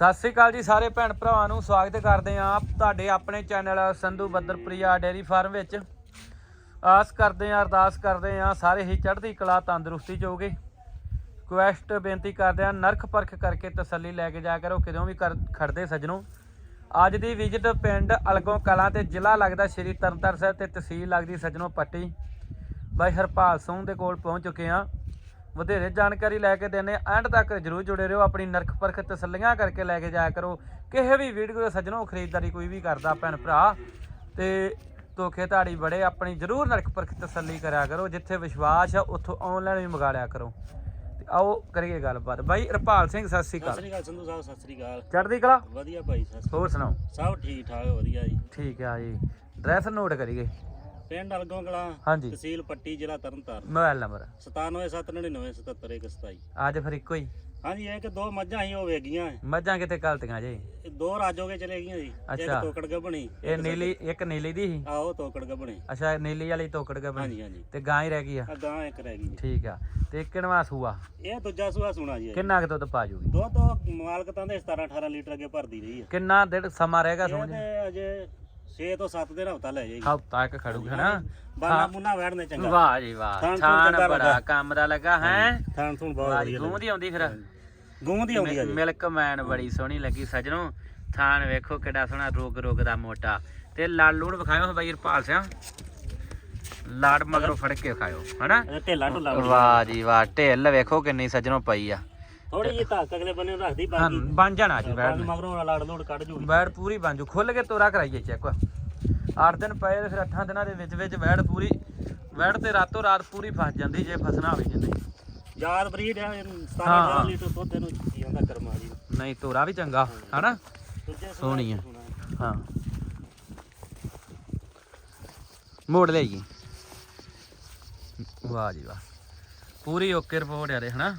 ਸਤਿ ਸ੍ਰੀ ਅਕਾਲ ਜੀ ਸਾਰੇ ਭੈਣ ਭਰਾਵਾਂ ਨੂੰ, ਸਵਾਗਤ ਕਰਦੇ ਆਂ ਤੁਹਾਡੇ ਆਪਣੇ ਚੈਨਲ ਸੰਧੂ ਬੱਦਰਪ੍ਰਿਆ ਡੇਰੀ ਫਾਰਮ ਵਿੱਚ। ਆਸ ਕਰਦੇ ਆਂ ਅਰਦਾਸ ਕਰਦੇ ਆਂ ਸਾਰੇ ਹੀ ਚੜ੍ਹਦੀ ਕਲਾ, ਤੰਦਰੁਸਤੀ ਚੋਗੇ ਕੁਐਸਟ ਬੇਨਤੀ ਕਰਦੇ ਆਂ ਨਰਖ ਪਰਖ ਕਰਕੇ ਤਸੱਲੀ ਲੈ ਕੇ ਜਾ ਕਰੋ, ਕਿਦੋਂ ਵੀ ਕਰ- ਖੜਦੇ ਸੱਜਣੋ। ਅੱਜ ਦੀ ਵਿਜ਼ਿਟ ਪਿੰਡ ਅਲਗੋਂ ਕਲਾਂ ਤੇ ਜ਼ਿਲ੍ਹਾ ਲੱਗਦਾ ਸ਼੍ਰੀ ਤਰਨਤਾਰਨ ਸਾਹਿਬ ਤੇ ਤਹਿਸੀਲ ਲੱਗਦੀ ਸੱਜਣੋ ਪੱਟੀ। ਬਾਈ ਹਰਪਾਲ ਸਿੰਘ ਦੇ ਕੋਲ ਪਹੁੰਚ ਚੁੱਕੇ ਆਂ ਵਧੇਰੇ ਜਾਣਕਾਰੀ ਲੈ ਕੇ ਦੇਣੇ ਐਂਡ ਤੱਕ ਜਰੂਰ ਜੁੜੇ ਰਹੋ ਆਪਣੀ ਨਰਖ ਪਰਖ ਤਸੱਲੀਆਂ ਕਰਕੇ ਲੈ ਕੇ ਜਾਇਆ ਕਰੋ। ਕਿਸੇ ਵੀ ਵੀਡੀਓ ਦੇ ਸੱਜਣੋ ਖਰੀਦਦਾਰੀ ਕੋਈ ਵੀ ਕਰਦਾ ਭੈਣ ਭਰਾ। ਤੇ ਧੋਖੇ ਧਾੜੀ ਬੜੇ ਆਪਣੀ ਜਰੂਰ ਨਰਖ ਪਰਖ ਤਸੱਲੀ ਕਰਿਆ ਕਰੋ। ਜਿੱਥੇ ਵਿਸ਼ਵਾਸ ਆ ਉੱਥੋਂ ਆਨਲਾਈਨ ਵੀ ਮੰਗਾ ਲਿਆ ਕਰੋ। ਤੇ ਆਓ ਕਰੀਏ ਗੱਲਬਾਤ। ਬਾਈ ਹਰਪਾਲ ਸਿੰਘ ਸਤਿ ਸ੍ਰੀ ਸਤਿ ਅਕਾਲ ਸ੍ਰੀ ਅਕਾਲ ਸੰਧੂ ਸਾਹਿਬ ਸਤਿ ਸ੍ਰੀ ਅਕਾਲ। ਚੜ੍ਹਦੀ ਕਲਾ? ਵਧੀਆ ਭਾਈ ਸਤਿ ਸ੍ਰੀ ਹੋਰ ਸੁਣਾਓ? ਅਕਾਲ। ਸਭ ਠੀਕ ਠਾਕ ਵਧੀਆ ਜੀ। ਠੀਕ ਆ ਜੀ। ਡਰੈਸ ਨੋਟ ਕਰੀਏ। ਪਿੰਡ ਅਲਗੋਂ ਕਲਾਂ ਹਾਂਜੀ। ਤਹਿਸੀਲ ਪੱਟੀ ਜ਼ਿਲ੍ਹਾ ਤਰਨਤਾਰਨ। Mobile number. 97799771 ਅੱਜ ਫਿਰ ਇੱਕੋ ਹੀ? ਹਾਂਜੀ ਇਹ ਕਿ ਦੋ ਮੱਝਾਂ ਹੀ ਹੋ ਵੇਗੀਆਂ ਮੱਝਾਂ ਕਿਤੇ ਗਲਤੀਆਂ ਜੇ? ਦੋ ਰਾਜੋਗੇ ਚਲੇ ਗਈਆਂ ਜੀ। ਇੱਕ। ਤੋਕੜ ਗੱਬਣੀ ਇਹ ਨੀਲੀ ਇੱਕ ਨੀਲੀ ਦੀ ਸੀ? ਆਹੋ ਤੋਕੜ ਗੱਬਣੀ ਅੱਛਾ ਨੀਲੀ ਵਾਲੀ ਤੋਕੜ ਕੇ ਬਣੀ ਹਾਂਜੀ ਹਾਂਜੀ। ਤੇ ਗਾਂ ਹੀ ਰਹਿ ਗਈ ਆ? ਆ ਗਾਂ ਇੱਕ ਰਹਿ ਗਈ ਜੀ। ਠੀਕ ਆ। ਤੇ ਕਿੰਨਵਾ ਸੂਆ? ਇਹ ਦੂਜਾ ਸੂਆ ਸੁਣਾ ਜੀ ਕਿੰਨਾ ਕੁ ਦੁੱਧ ਪਾ ਜੂਗੀ? ਦੋ ਤੋਂ ਮਾਲਕ ਤਾਂ ਦੇ 17 18 ਲੀਟਰ ਅੱਗੇ ਭਰਦੀ ਰਹੀ ਹੈ ਕਿੰਨਾ ਦਿਨ ਸਮਾਂ ਰਹੇਗਾ ਸਮਝ ਤੇ ਅਜੇ 6 ਤੋਂ 7 ਦਿਨ ਹਫਤਾ ਲੈ ਜਾਏਗੀ। ਹਫਤਾ ਇੱਕ ਖੜੂਗੀ ਹਨਾ ਬਾਨਾ ਮੁੰਨਾ ਵੜਨੇ ਚੰਗਾ। ਵਾਹ ਜੀ ਵਾਹ। ਥਾਣ ਬੜਾ। ਕੰਮ ਦਾ ਲੱਗਾ ਹੈ? ਥਾਣ ਥੂਣ ਬਹੁਤ ਵਧੀਆ ਗੂੰ ਦੀ ਆਉਂਦੀ ਫਿਰ। ਗੂੰ ਦੀ ਆਉਂਦੀ ਜੀ। ਮਿਲਕ ਮੈਨ ਬੜੀ ਸੋਹਣੀ ਲੱਗੀ ਸਜਣੋ। ਥਾਣ ਵੇਖੋ ਕਿੱਡਾ ਸੋਹਣਾ ਰੋਗ ਰੋਗ ਦਾ ਮੋਟਾ। ਤੇ ਲੜ ਲੂਣ ਵਿਖਾਇਓ ਬਾਈ ਰਪਾਲ ਸਿਆ। ਲਾੜ ਮਗਰੋਂ ਫੜ ਕੇ ਖਾਇਓ ਹਨਾ? ਢੇਲਾ ਢੁੱਲਾ ਵਾਹ ਜੀ ਵਾਹ। ਢਿੱਲ ਵੇਖੋ ਕਿੰਨੀ ਸਜਣੋ ਪਈ ਆ। ਥੋੜੀ ਜਿਹੀ ਧੱਕ ਅਗਲੇ ਬੰਨੇ ਨੂੰ ਰੱਖਦੀ ਹਾਂ ਬਾਕੀ ਬਣ ਜਾਣਾ ਜੀ ਬੈਠ ਬਾਕੀ ਮਗਰੋਂ ਲੜ ਲੋੜ ਕੱਢ ਜੂ ਵੈੜ ਪੂਰੀ ਬਣ ਜੂ। ਖੁੱਲ ਕੇ ਤੋਰਾ ਕਰਾਈਏ ਚੈੱਕ। 8 ਦਿਨ ਪਏ ਤੇ ਫਿਰ 8 ਦਿਨਾਂ ਦੇ ਵਿੱਚ ਵਿੱਚ ਵੈੜ ਪੂਰੀ ਵੈੜ ਤੇ ਰਾਤੋਂ ਰਾਤ ਪੂਰੀ ਫਸ ਜਾਂਦੀ ਜੇ ਫਸਣਾ ਹੋਵੇ ਜਿੰਨੇ ਯਾਦ ਬਰੀਡ ਹੈ 17 ਹਾਂ। 18 ਲੀਟਰ ਦੁੱਧ ਇਹਨੂੰ ਕੀ ਆਂਦਾ ਕਰਮਾ ਜੀ। ਨਹੀਂ ਤੋਰਾ ਵੀ ਚੰਗਾ ਹਨਾ? ਦੂਜੇ ਸੂਏ ਸੋਹਣੀ ਆ। ਸੁਣਾ। ਹਾਂ। ਮੋੜ ਲਈਏ ਵਾਹ ਜੀ ਵਾਹ। ਪੂਰੀ ਓਕੇ ਰਿਪੋਰਟ ਆ ਦੇ ਹਨਾ?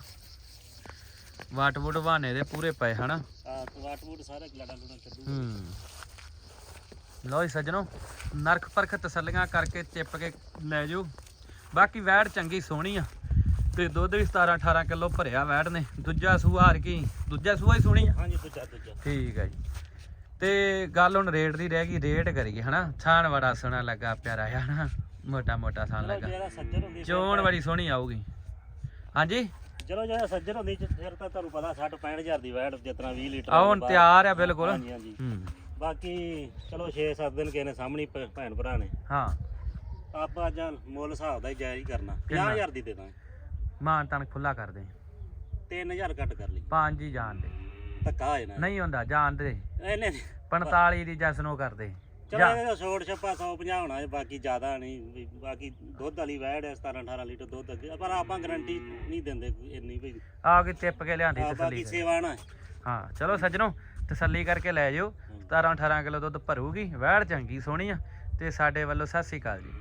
ਵਾਟ ਵੁੱਟ ਬਹਾਨੇ ਦੇ ਪੂਰੇ ਪਏ ਹਨਾ? ਆ ਵਾਟ ਵੂਟ ਸਾਰੇ ਲੜਾ ਲੁੜਾ ਛੱਡੂ ਹੂੰ। ਲੋ ਜੀ ਸੱਜਣੋ ਨਰਖ ਪਰਖ ਤਸੱਲੀਆਂ ਕਰਕੇ ਚਿੱਪ ਕੇ ਲੈ ਜਾਓ। ਬਾਕੀ ਵੈੜ ਚੰਗੀ ਸੋਹਣੀ ਆ ਤੇ ਦੁੱਧ ਵੀ 17 18 ਕਿਲੋ ਭਰਿਆ ਵੈੜ ਨੇ। ਦੂਜਾ ਸੂਆ ਹਰ ਕੀ? ਦੂਜਾ ਸੂਆ ਹੀ ਸੋਹਣੀ ਆ? ਹਾਂਜੀ ਦੂਜਾ ਦੂਜਾ। ਠੀਕ ਹੈ ਜੀ। ਤੇ ਗੱਲ ਹੁਣ ਰੇਟ ਦੀ ਰਹਿ ਗਈ ਰੇਟ ਕਰੀਏ ਹਨਾ? ਛਾਣ ਬੜਾ ਸੋਹਣਾ ਲੱਗਾ ਪਿਆਰਾ ਹਨਾ? ਮੋਟਾ ਮੋਟਾ ਚਲੋ ਲੱਗਾ। ਚੋਣ ਬੜੀ ਸੋਹਣੀ ਆਊਗੀ। ਹਾਂਜੀ? ਚਲੋ ਜਿਹੜਾ ਸੱਜਰ ਹੁੰਦੀ ਫਿਰ ਤਾਂ ਤੁਹਾਨੂੰ ਪਤਾ 60 65000 ਦੀ ਵੈਟ ਜਿਤਨਾ 20 ਲੀਟਰ ਆ ਹੁਣ ਤਿਆਰ ਆ ਬਿਲਕੁਲ। ਹਾਂਜੀ ਹਾਂਜੀ। ਹੂੰ। ਬਾਕੀ ਚਲੋ 6-7 ਦਿਨ ਕਿਸੇ ਨੇ ਸਾਹਮਣੇ ਭ- ਭੈਣ ਭਰਾ ਨੇ। ਹਾਂ। ਆਪਾਂ ਅੱਜ ਮੁੱਲ ਹਿਸਾਬ ਦਾ ਹੀ ਜਾਇਜ਼ ਹੀ ਕਰਨਾ। ਕਿੰਨਾ? 50000 ਦੀ ਦੇ ਦਾਂਗੇ। ਮਾਨ ਤਾਨ ਖੁੱਲਾ ਕਰ ਦੇ। 3000 ਘੱਟ ਕਰ ਲਈ। ਪੰਜ ਹੀ ਜਾਣ ਦੇ। ਧੱਕਾ ਹੋ ਜਾਣਾ। ਨਹੀਂ ਹੁੰਦਾ ਜਾਣ ਦੇ। ਇਹਨੇ 45 ਦੀ ਜਸ ਨੂੰ ਕਰ ਦੇ। ਚਲੋ ਜਾ ਇਹਦਾ ਛੋੜ ਛੱਪਾ 150 ਹੋਣਾ ਹੈ ਬਾਕੀ ਜ਼ਿਆਦਾ ਨਹੀਂ ਵੀ ਬਾਕੀ ਦੁੱਧ ਵਾਲੀ ਵੈੜ ਹੈ 17 18 ਲੀਟਰ ਦੁੱਧ ਅੱਗੇ ਪਰ ਆਪਾਂ ਗਾਰੰਟੀ ਨਹੀਂ ਦਿੰਦੇ ਕੋਈ ਇੰਨੀ ਵੀ। ਆ ਕੇ ਟਿੱਪ ਕੇ ਲਿਆਂਦੀ ਆ ਤਸੱਲੀ ਬਾਕੀ ਕਰ। ਸੇਵਾ ਨਾ। ਹਾਂ ਚਲੋ ਸੱਜਣੋ ਤਸੱਲੀ ਕਰਕੇ ਲੈ ਜਾਓ। 17 18 ਕਿਲੋ ਦੁੱਧ ਭਰੂਗੀ ਵੈੜ ਚੰਗੀ ਸੋਹਣੀ ਆ। ਤੇ ਸਾਡੇ ਵੱਲੋਂ ਸਤਿ ਸ੍ਰੀ ਅਕਾਲ ਜੀ।